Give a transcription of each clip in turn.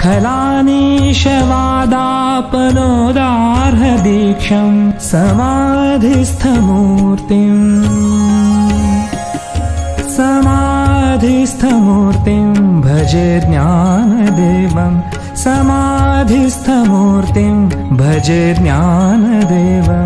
खलानीशवादापनोदार्हदीक्षम् समाधिस्थमूर्तिम्। समाधिस्थमूर्तिं भजे ज्ञानदेवं। समाधिस्थमूर्तिं भजे ज्ञानदेवम्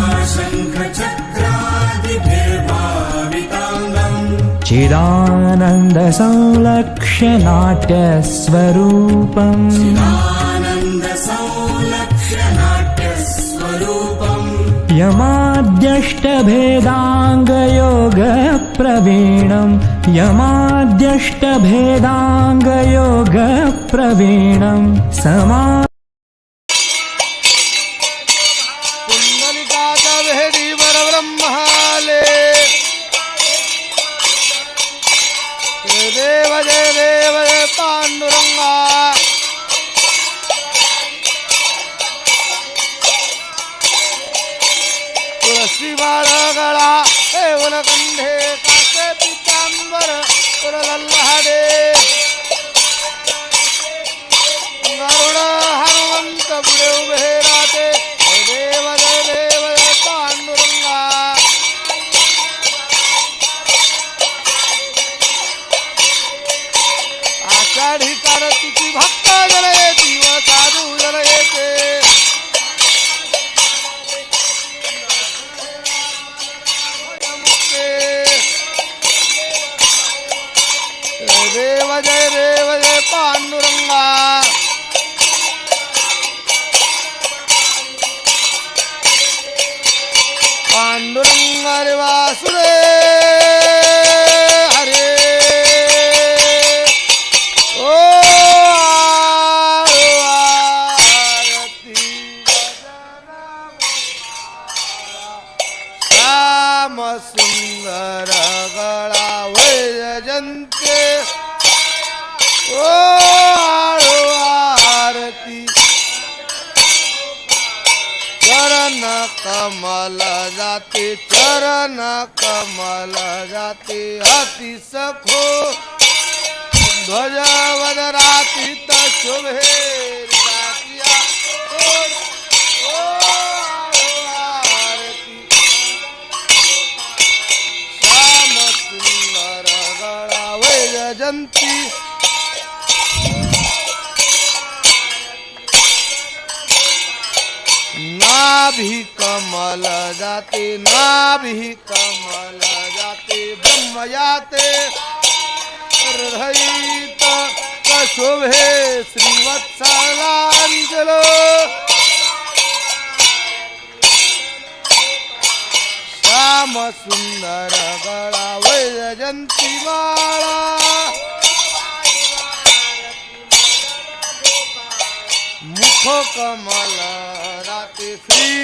चिदानन्दसंलक्ष्यनाट्यस्वरूपम् यमाद्यष्टभेदाङ्गयोगप्रवीणम् यमाद्यष्टभेदाङ्गयोगप्रवीणम् समा पुरलल्लाडे गरुड हनुमंत पुढे उभे राहते. जय देव जय देव जय पांडुरंगा. आषाढी कार्तिकी भक्त जल पांडुरंग जाते चरण कमल जाते अति सखो ध्वज वदरातीत शोभे जातिया नाभि कमल जाते नाभि कमल जाते ब्रह्म जाते हृदयित शोभे श्रीवत्सलांजलो। श्याम सुंदर गळा वैजयंती माळा। मुख कमल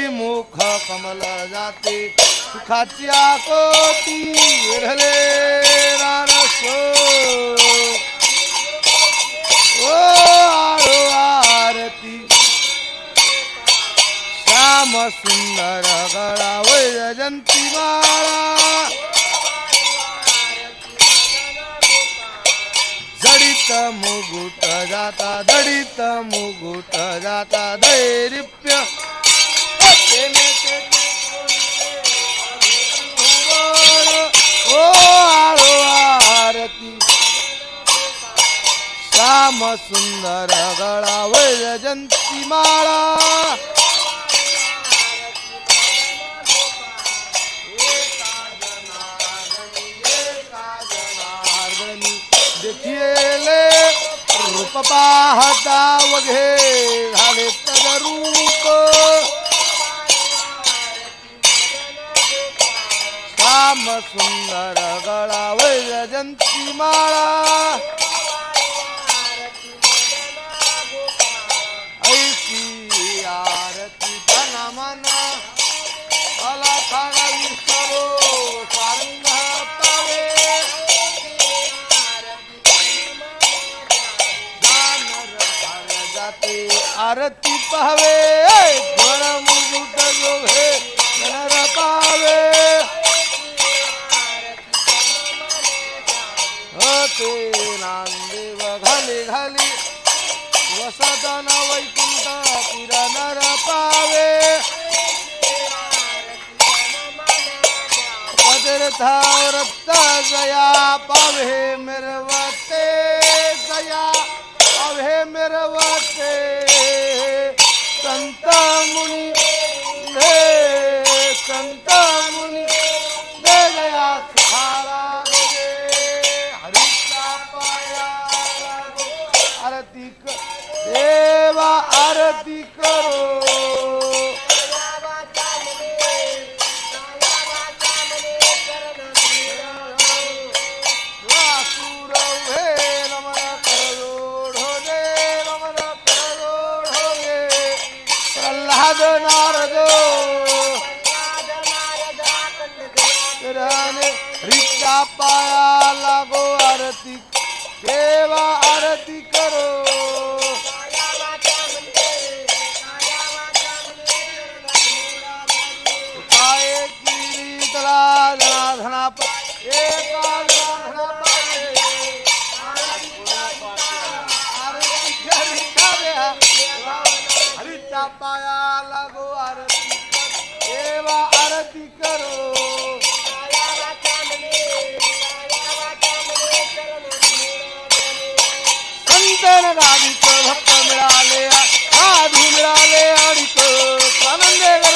मुख कमल जाते. सुखाच्या कोटी विरले रानसो ओ आळो आरती. श्याम सुंदर गळा वैजयंती माळा दडित मुगुट जाता दडित मुगुट जाता दैरिप्य श्याम सुंदर गळा वैजयंती माळा. देखिले रूप पाहता वघे झाले तद रूप श्याम सुंदर गळा वैजयंती माळा. आरती पावे घोर मुकुट लोभे नर पावे ते नांदेव घाली घाली वसदन वैकुंठ तीर पावे पावे पदरथावरत जया पावे मिरवते நாரத நாரத રિક્ષા પાયા લાગો આરતી દેવા संतन गाडीच भक्त मिळाले साधू मिळाले अडीच आनंदे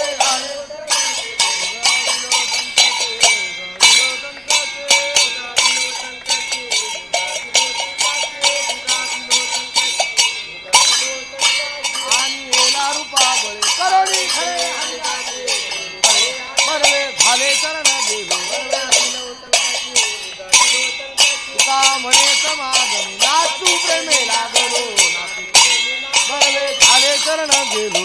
ಶರಣಾಗಿರು